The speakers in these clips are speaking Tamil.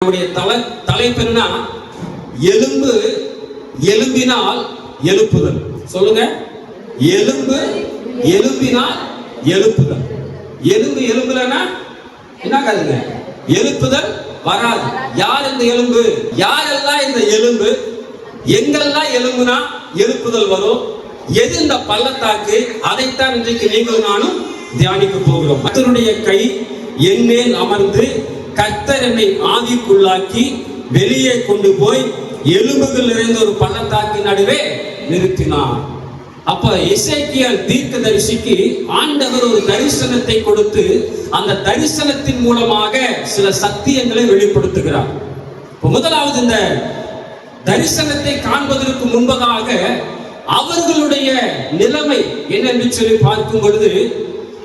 நம்முடைய தலை தலைப்பு எலும்பு எலும்பினால் எழுப்புதல். சொல்லுங்க. எலும்பு எலும்பினால் எழுப்புதல். எலும்பு எலும்புலன்னா என்ன கருங்க எழுப்புதல் வராது. யார் இந்த எலும்பு? யாரெல்லாம் இந்த எலும்பு? எங்கெல்லாம் எலும்புனா எழுப்புதல் வரும்? எது இந்த பள்ளத்தாக்கு? அதைத்தான் இன்றைக்கு நீங்கள் நானும் தியானிக்க போகிறோம். அதனுடைய கை என் மேல் அமர்ந்து கர்த்தர் என்னை ஆவிக்குள்ளாக்கி வெளியே கொண்டு போய் எலும்புகள் நிறைந்த ஒரு பள்ளத்தாக்கின் நடுவே நிறுத்தினார். அப்ப இசைக்கியல் தீர்க்க தரிசிக்கு ஆண்டவர் ஒரு தரிசனத்தை கொடுத்து அந்த தரிசனத்தின் மூலமாக சில சத்தியங்களை வெளிப்படுத்துகிறார். முதலாவது இந்த தரிசனத்தை காண்பதற்கு முன்பதாக அவர்களுடைய நிலைமை என்னென்று சொல்லி பார்க்கும் பொழுது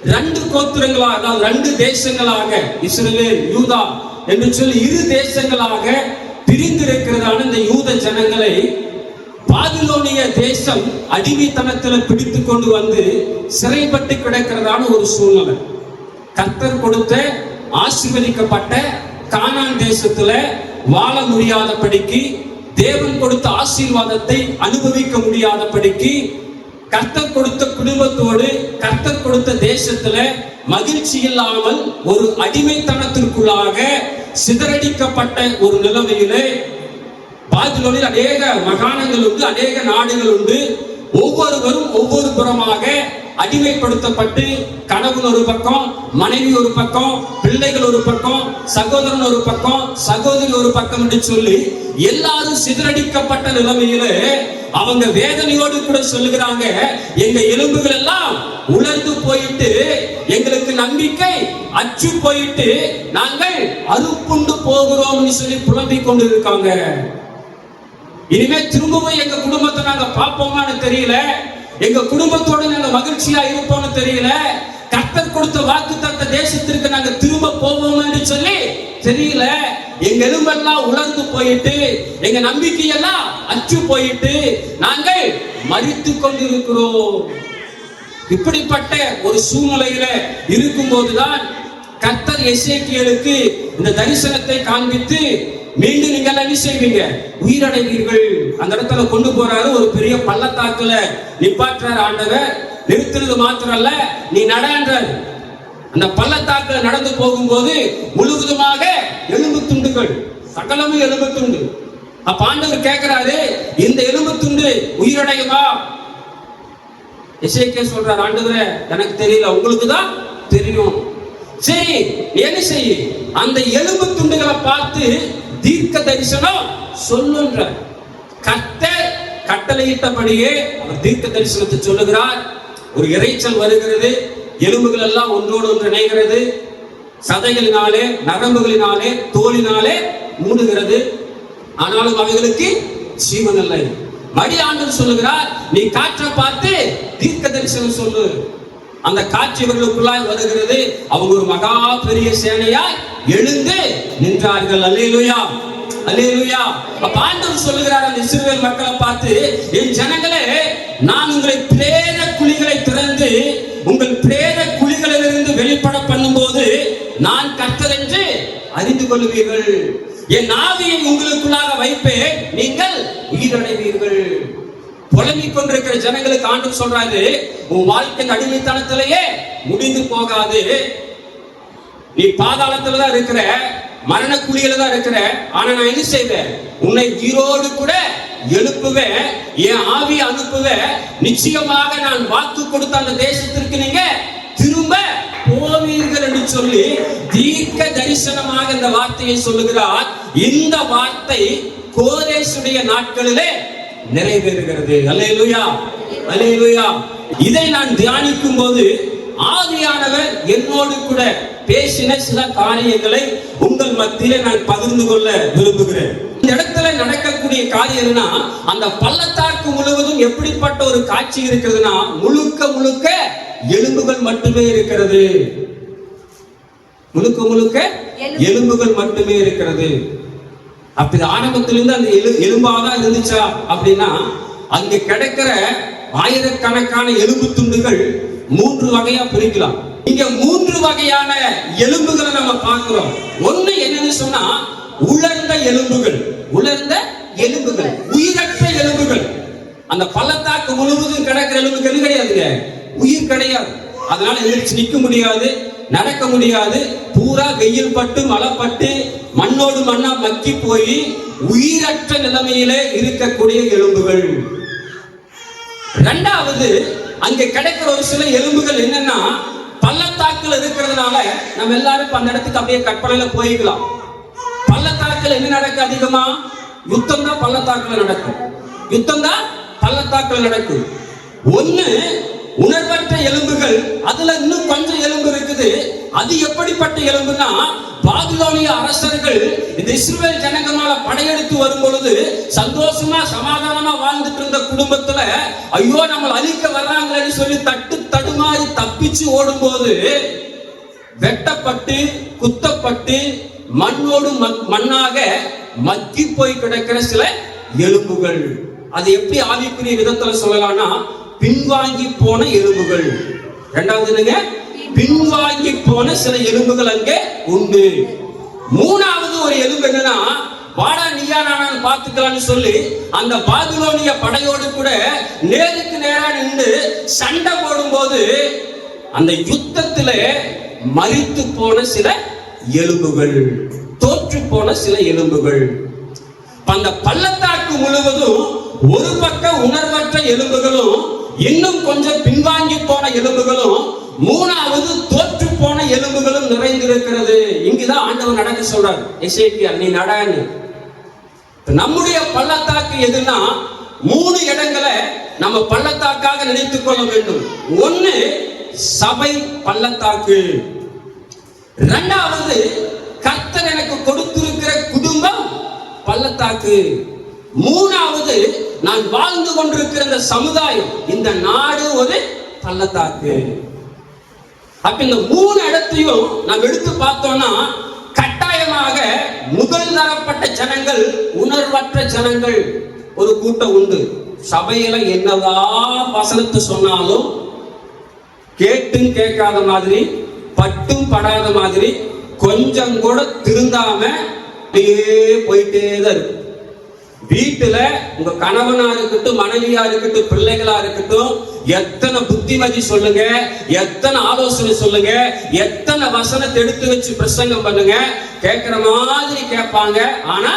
ரெண்டு கோத்திரங்களாக அதாவது ரெண்டு தேசங்களாக இஸ்ரேல் யூதா என்று சொல்லி இரு தேசங்களாக பிரிந்திருக்கிறதான இந்த யூத ஜனங்களை பாபிலோனிய தேசம் அடிமைத்தனத்தில் பிடித்து கொண்டு வந்து சிறைப்பட்டு கிடக்கிறதான ஒரு சூழ்நிலை. கர்த்தர் கொடுத்த ஆசீர்வதிக்கப்பட்ட கானான் தேசத்துல வாழ முடியாதபடிக்கு தேவன் கொடுத்த ஆசீர்வாதத்தை அனுபவிக்க முடியாதபடிக்கு கர்த்தர் கொடுத்த குடும்பத்தோடு கர்த்தர் கொடுத்த தேசத்துல மகிழ்ச்சி இல்லாமல் ஒரு அடிமைத்தனத்திற்குள்ளாக சிதறடிக்கப்பட்ட ஒரு நிலைமையிலே பாபிலோனில் அநேக மகாணங்கள் உண்டு அநேக நாடுகள் உண்டு. ஒவ்வொருவரும் ஒவ்வொரு புறமாக அடிமைப்படுத்தப்பட்டு கணவன் ஒரு பக்கம் மனைவி ஒரு பக்கம் பிள்ளைகள் ஒரு பக்கம் சகோதரன் ஒரு பக்கம் சகோதரி ஒரு பக்கம் என்று சொல்லி எல்லாரும் சிதறடிக்கப்பட்ட நிலைமையிலே அவங்க வேதனையோடு கூட சொல்லுகிறாங்க எங்க எலும்புகள் எல்லாம் உலர்ந்து போயிட்டு எங்களுக்கு நம்பிக்கை அச்சு போயிட்டு நாங்கள் அறுப்புண்டு போகிறோம்னு சொல்லி புலம்பிக் கொண்டு இருக்காங்க இனிமே திரும்பவும் எங்க குடும்பத்தை நாங்க பார்ப்போமான்னு தெரியல. எங்க குடும்பத்தோட நாங்க மகிழ்ச்சியா இருப்போம்னு தெரியல. கர்த்தர் கொடுத்த வாக்கு தத்த தேசத்திற்கு நாங்க திரும்ப போவோம்னு சொல்லி தெரியல. எங்க எலும்பெல்லாம் உலர்ந்து போயிட்டு எங்க நம்பிக்கையெல்லாம் அச்சு போயிட்டு நாங்கள் மறித்து கொண்டிருக்கிறோம். இப்படிப்பட்ட ஒரு சூழ்நிலையில இருக்கும்போதுதான் கர்த்தர் எசேக்கியலுக்கு இந்த தரிசனத்தை காண்பித்து மீண்டும் நீங்கள் என்ன செய்வீங்க? உயிரடைவீர்கள். அந்த இடத்துல கொண்டு போறாரு ஒரு பெரிய பள்ளத்தாக்குல நிப்பாற்றார் ஆண்டவர். நிறுத்துறது மாத்திரம் அல்ல நீ நடன்றார் அந்த பள்ளத்தாக்கு நடந்து போகும்போது முழுவதுமாக எலும்பு துண்டுகள் சகலமும் எலும்பு துண்டு அப்ப ஆண்டவர் கேட்கிறாரு இந்த எலும்பு துண்டு உயிரடையுமா? இசைக்கே சொல்றார் ஆண்டவரே எனக்கு தெரியல உங்களுக்கு தான் தெரியும். சரி என்ன செய்? அந்த எலும்பு துண்டுகளை பார்த்து தீர்க்க தரிசனம் சொல்லுன்ற கத்த கட்டளையிட்டபடியே அவர் தீர்க்க தரிசனத்தை சொல்லுகிறார். ஒரு இறைச்சல் வருகிறது எலும்புகள் எல்லாம் ஒன்றோடு ஒன்று இணைகிறது சதைகளினாலே நரம்புகளினாலே தோலினாலே மூடுகிறது. ஆனாலும் அவைகளுக்கு ஜீவன் இல்லை. மடி ஆண்டவர் சொல்லுகிறார் நீ காற்றை பார்த்து தீர்க்க தரிசனம் சொல்லு. அந்த காட்சி இவர்களுக்குள்ளாய் வருகிறது. அவங்க ஒரு மகா பெரிய சேனையாய் எழுந்து நின்றார்கள். அல்லேலுயா! அல்லேலுயா! அப்ப ஆண்டவர் சொல்லுகிறார் அந்த இஸ்ரவேல் மக்களை பார்த்து என் ஜனங்களே நான் உங்களை பிரேத உங்கள் பிரேத குழிகளிலிருந்து வெளிப்பட பண்ணும்போது நான் கர்த்தர் என்று அறிந்து கொள்வீர்கள். என் ஆவியை உங்களுக்குள்ளாக வைப்பேன் நீங்கள் உயிரடைவீர்கள். புலம்பிக் கொண்டிருக்கிற ஜனங்களுக்கு ஆண்டு சொல்றாரு உன் வாழ்க்கை அடிமைத்தனத்திலேயே முடிந்து போகாது. நீ பாதாளத்துல தான் இருக்கிற மரண குழியில தான் இருக்கிற ஆனா நான் என்ன செய்வேன்? உன்னை உயிரோடு கூட எழுப்புவேன் என் ஆவி அனுப்புவேன். நிச்சயமாக நான் வாக்கு கொடுத்த அந்த தேசத்திற்கு நீங்க திரும்ப போவீர்கள் என்று சொல்லி தீர்க்க தரிசனமாக இந்த வார்த்தையை சொல்லுகிறார். இந்த வார்த்தை கோரேசுடைய நாட்களிலே நிறைவேறுகிறது. அல்லேலூயா அல்லேலூயா. இதை நான் தியானிக்கும் போது ஆவியானவர் என்னோடு கூட பேசின சில காரியங்களை உங்கள் மத்தியிலே நான் பகிர்ந்து கொள்ள விரும்புகிறேன். இந்த இடத்துல நடக்கக்கூடிய காரியம் என்னன்னா அந்த பள்ளத்தாக்கு முழுவதும் எப்படிப்பட்ட ஒரு காட்சி இருக்கிறதுனா முழுக்க முழுக்க எலும்புகள் மட்டுமே இருக்கிறது. முழுக்க முழுக்க எலும்புகள் மட்டுமே இருக்கிறது. அப்படி ஆரம்பத்திலிருந்து அந்த எலு எலும்பாதான் இருந்துச்சா அப்படின்னா அங்க கிடைக்கிற ஆயிரக்கணக்கான எலும்பு துண்டுகள் மூன்று வகையா பிரிக்கலாம். இங்க மூன்று வகையான எலும்புகளை நம்ம பார்க்கிறோம். ஒண்ணு என்னன்னு சொன்னா உலர்ந்த எலும்புகள் உலர்ந்த எலும்புகள் உயிரற்ற எலும்புகள். அந்த பள்ளத்தாக்கு முழுவதும் கிடக்கிற எலும்புகள் கிடையாதுங்க? உயிர் கிடையாது. அதனால எந்திரிச்சு நிக்க முடியாது நடக்க முடியாது. பூரா வெயில் பட்டு மழைப்பட்டு மண்ணோடு மண்ணா மக்கி போய் உயிரற்ற நிலைமையிலே இருக்கக்கூடிய எலும்புகள். ரெண்டாவது அங்க கிடைக்கிற ஒரு சில எலும்புகள் என்னன்னா பள்ளத்தாக்குல இருக்கிறதுனால நம்ம எல்லாரும் அந்த இடத்துக்கு அப்படியே கற்பனையில போய்க்கலாம். பள்ளத்தாக்குல என்ன நடக்கும் அதிகமா? யுத்தம் தான் பள்ளத்தாக்குல நடக்கும். யுத்தம் தான் பள்ளத்தாக்குல நடக்கும். ஒண்ணு உணர்வற்ற எலும்புகள் அதுல இன்னும் கொஞ்சம் எலும்பு இருக்குது. அது எப்படிப்பட்ட எலும்புனா பாபிலோனிய அரசர்கள் இந்த இஸ்ரேல் ஜனங்கனால படையெடுத்து வரும் பொழுது சந்தோஷமா சமாதானமா வாழ்ந்துட்டு இருந்த குடும்பத்துல ஐயோ நம்ம அழிக்க வர்றாங்களேன்னு சொல்லி தட்டு தடுமாறி தப்பிச்சு ஓடும்போது வெட்டப்பட்டு குத்தப்பட்டு மண்ணோடு மண்ணாக மக்கி போய் கிடக்கிற சில எலும்புகள். அது எப்படி ஆவிக்குரிய விதத்துல சொல்லலாம்னா பின்வாங்கி போன எலும்புகள். ரெண்டாவது என்னங்க? பின்வாங்கி போன சில எலும்புகள் அங்கே உண்டு. மூணாவது ஒரு எலும்பு என்னன்னா வாடா நீயா நானான்னு பார்த்துக்கலாம்னு சொல்லி அந்த பாபிலோனிய படையோடு கூட நேருக்கு நேரா நின்று சண்டை போடும்போது அந்த யுத்தத்துல மறித்து போன சில எலும்புகள் தோற்று போன சில எலும்புகள். அந்த பள்ளத்தாக்கு முழுவதும் ஒரு பக்க உணர்வற்ற எலும்புகளும் இன்னும் கொஞ்சம் பின்வாங்கி போன எலும்புகளும் மூணாவது தோற்று போன எலும்புகளும் நிறைந்திருக்கிறது. இங்குதான் ஆண்டவர் நடக்க சொல்றார். எசேக்கியா நீ நடான்னு நம்முடைய பள்ளத்தாக்கு எதுனா மூணு இடங்களை நம்ம பள்ளத்தாக்காக நினைத்துக் கொள்ள வேண்டும். ஒன்னு சபை பள்ளத்தாக்கு. இரண்டாவது கர்த்தர் எனக்கு கொடுத்திருக்கிற குடும்பம் பள்ளத்தாக்கு. மூணாவது நான் வாழ்ந்து கொண்டிருக்கிற இந்த சமுதாயம் இந்த நாடு ஒரு பள்ளத்தாக்கு. அப்ப இந்த மூணு இடத்தையும் நாம் எடுத்து பார்த்தோம்னா கட்டாயமாக முதல் தரப்பட்ட ஜனங்கள் உணர்வற்ற ஜனங்கள் ஒரு கூட்டம் உண்டு. சபையில என்னதான் வசனத்தை சொன்னாலும் கேட்டும் கேட்காத மாதிரி பட்டும் படாத மாதிரி கொஞ்சம் கூட திருந்தாம அப்படியே போயிட்டே தான் இருக்கும். வீட்டுல உங்க கணவனா இருக்கட்டும் மனைவியா இருக்கட்டும் பிள்ளைகளா இருக்கட்டும் எத்தனை புத்திமதி சொல்லுங்க எத்தனை ஆலோசனை சொல்லுங்க எத்தனை வசனத்தை எடுத்து வச்சு பிரசங்கம் பண்ணுங்க கேட்கிற மாதிரி கேட்பாங்க. ஆனா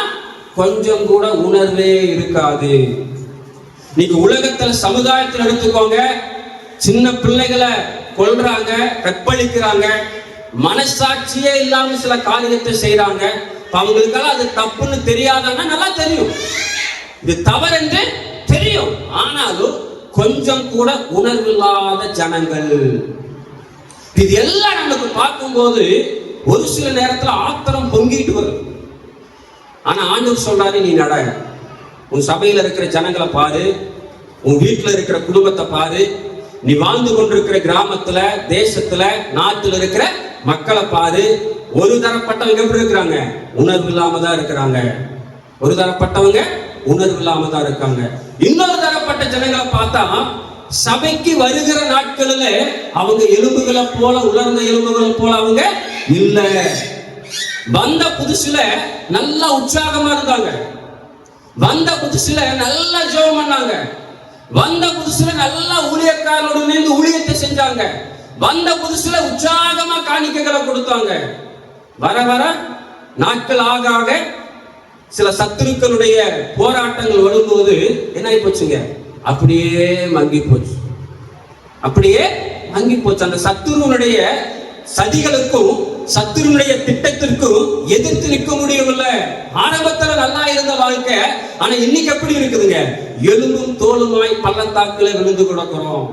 கொஞ்சம் கூட உணர்வே இருக்காது. நீங்க உலகத்துல சமுதாயத்தில் எடுத்துக்கோங்க சின்ன பிள்ளைகளை கொள்றாங்க கற்பழிக்கிறாங்க. மனசாட்சியே இல்லாம சில காரியத்தை செய்யறாங்க அவங்களுக்கெல்லாம் அது தப்புன்னு தெரியாதான்னா நல்லா தெரியும். இது தவறென்று தெரியும். ஆனாலும் கொஞ்சம் கூட உணர்வில்லாத ஜனங்கள். இது எல்லாம் நமக்கு பார்க்கும்போது ஒரு சில நேரத்துல ஆத்திரம் பொங்கிட்டு வரும். ஆனா ஆண்டவர் சொல்றாரு நீ நட. உன் சபையில இருக்கிற ஜனங்களை பாரு. உன் வீட்டுல இருக்கிற குடும்பத்தை பாரு. நீ வாழ்ந்து கொண்டிருக்கிற கிராமத்துல தேசத்துல நாட்டில் இருக்கிற மக்களை பாரு. ஒரு தரப்பட்டவங்க எப்படி இருக்கிறாங்க? உணர்வு இல்லாம தான் இருக்கிறாங்க. ஒரு தரப்பட்டவங்க உணர்வு இல்லாம தான் இருக்காங்க. இன்னொரு தரப்பட்ட ஜனங்களை பார்த்தா சபைக்கு வருகிற நாட்களில் அவங்க எலும்புகளை போல உலர்ந்த எலும்புகளை போல அவங்க இல்ல. வந்த புதுசுல நல்லா உற்சாகமா இருந்தாங்க. வந்த புதுசுல நல்லா ஜோம் பண்ணாங்க. வந்த புதுசுல நல்லா ஊழியக்காரரோட இணைந்து ஊழியத்தை செஞ்சாங்க. வந்த புதுசுல உற்சாகமா காணிக்கைகளை கொடுத்தாங்க. வர வர நாட்கள் ஆக ஆக சில சத்துருக்களுடைய போராட்டங்கள் வரும்போது என்ன ஆகி போச்சுங்க? அப்படியே மங்கி போச்சு. அப்படியே மங்கி போச்சு. அந்த சத்துருவனுடைய சதிகளுக்கும் சத்துருனுடைய திட்டத்திற்கும் எதிர்த்து நிற்க முடியவில்லை. ஆரம்பத்துல நல்லா இருந்த வாழ்க்கை ஆனா இன்னைக்கு எப்படி இருக்குதுங்க? எலும்பும் தோலுமாய் பள்ளத்தாக்குல விழுந்து கிடக்கிறோம்.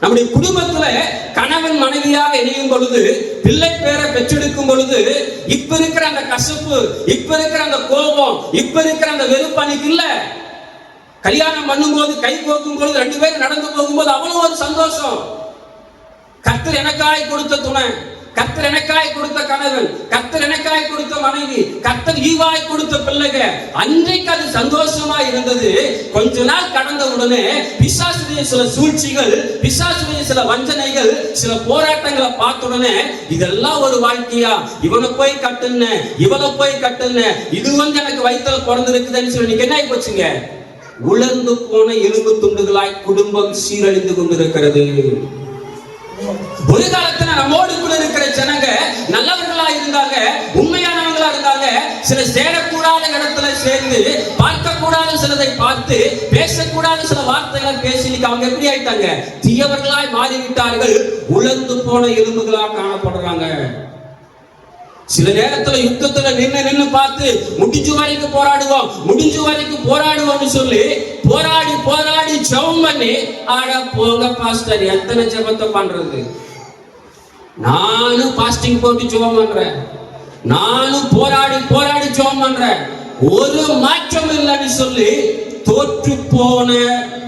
நம்முடைய குடும்பத்துல கணவன் மனைவியாக இணையும் பொழுது பிள்ளை பேரை பெற்றெடுக்கும் பொழுது இப்ப இருக்கிற அந்த கசப்பு இப்ப இருக்கிற அந்த கோபம் இப்ப இருக்கிற அந்த வெறுப்பு அன்னைக்கு இல்ல. கல்யாணம் பண்ணும்போது கை கோக்கும் பொழுது ரெண்டு பேரும் நடந்து போகும்போது அவ்வளவு ஒரு சந்தோஷம். கர்த்தர் எனக்காய் கொடுத்த துணை. கத்தர் எனக்காய் கொடுத்த கணவன் கத்தர் எனக்காய் கொடுத்த மனைவி கத்தர் ஈவாய் கொடுத்த பிள்ளைக அன்றைக்கு அது சந்தோஷமா இருந்தது. கொஞ்ச நாள் கடந்த உடனே பிசாசுடைய சில சூழ்ச்சிகள் பிசாசுடைய சில வஞ்சனைகள் சில போராட்டங்களை பார்த்த உடனே இதெல்லாம் ஒரு வாழ்க்கையா? இவனை போய் கட்டுன இவனை போய் கட்டுன இது வந்து எனக்கு வயிற்றில் பிறந்திருக்குதுன்னு சொல்லி நீங்க என்ன போச்சுங்க? உலர்ந்து போன எலும்பு துண்டுகளாய் குடும்பம் சீரழிந்து கொண்டிருக்கிறது. ஒரு காலத்துல நம்மோடு கூட இருக்கிற ஜனங்க நல்லவர்களா இருந்தாங்க உண்மையானவங்களா இருந்தாங்க. சில சேரக்கூடாத இடத்துல சேர்ந்து பார்க்க கூடாத சிலதை பார்த்து பேசக்கூடாத சில வார்த்தைகளை பேசி அவங்க எப்படி ஆயிட்டாங்க? தீயவர்களாய் மாறிவிட்டார்கள். உலர்ந்து போன எலும்புகளா காணப்படுறாங்க. சில நேரத்துல யுத்தத்துல நின்னு நின்னு பார்த்து முடிஞ்சு வரைக்கும் போராடுவோம் முடிஞ்சு வரைக்கும் போராடுவோம்னு சொல்லி போராடி போராடி ஜெபம் பண்ணி ஆட போங்க பாஸ்டர் எத்தனை ஜெபத்தை பண்றது? நானும் பாஸ்டிங் போட்டு ஜோம் பண்றேன் நானும் போராடி போராடி ஜோம் பண்றேன் ஒரு மாற்றம் இல்லைன்னு சொல்லி தோற்று போன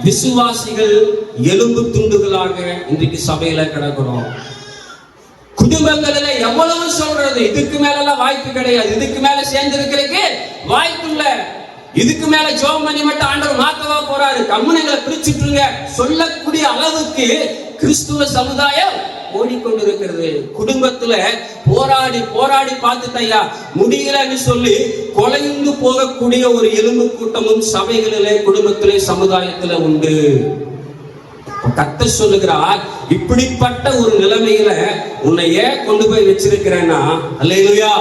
விசுவாசிகள் எலும்பு துண்டுகளாக இன்றைக்கு சபையில கிடக்கிறோம். குடும்பங்களில் எவ்வளவு சொல்றது? இதுக்கு மேல எல்லாம் வாய்ப்பு கிடையாது. இதுக்கு மேல சேர்ந்திருக்கிறதுக்கு வாய்ப்பு இல்ல. இதுக்கு மேல ஜோம் பண்ணி மட்டும் ஆண்டவர் மாத்தவா போறாரு? கம்முனைகளை பிரிச்சுட்டுருங்க சொல்லக்கூடிய அளவுக்கு கிறிஸ்துவ சமுதாயம் ஓடிக்கொண்டிருக்கிறது. குடும்பத்துல போராடி போராடி பார்த்துட்டையா முடியலன்னு சொல்லி கொலைந்து போகக்கூடிய ஒரு எலும்பு கூட்டமும் சபைகளிலே குடும்பத்திலே சமுதாயத்துல உண்டு. கத்த சொல்லுகிறார் இப்படிப்பட்ட ஒரு நிலைமையில உன்னை ஏன் கொண்டு போய் வச்சிருக்கிறேன்னா அல்லேலூயா.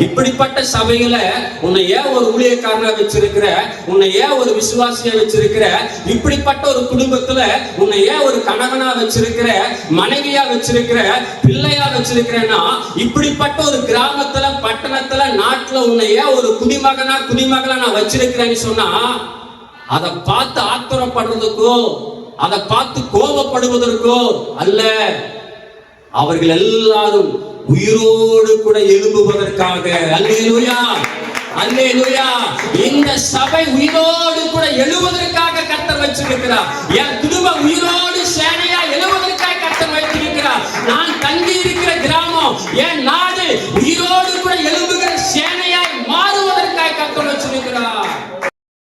இப்படிப்பட்ட சபையில உன்னை ஏன் ஒரு ஊழியக்காரனா வச்சிருக்கிற? உன்னை ஏன் ஒரு விசுவாசியா வச்சிருக்கிற? இப்படிப்பட்ட ஒரு குடும்பத்துல உன்னை ஏன் ஒரு கணவனா வச்சிருக்கிற? மனைவியா வச்சிருக்கிற? பிள்ளையா வச்சிருக்கிறேன்னா இப்படிப்பட்ட ஒரு கிராமத்துல பட்டணத்துல நாட்டுல உன்னை ஏன் ஒரு குடிமகனா குடிமகளா நான் வச்சிருக்கிறேன்னு சொன்னா அதை பார்த்து ஆத்திரப்படுறதுக்கோ அதை பார்த்து கோபப்படுவதற்கோ அல்ல. அவர்கள் எல்லாரும் உயிரோடு கூட எழும்புவதற்காக. அல்லேலூயா அல்லேலூயா. இந்த சபை உயிரோடு கூட எழுவதற்காக கர்த்தர் வச்சிருக்கிறார். என் குடும்பம் உயிரோடு சேனையா எழுவதற்காக கர்த்தர் வைத்திருக்கிறார் நான் தங்கி இருக்கிற கிராமம் என் நாடு உயிரோடு கூட எழும்பு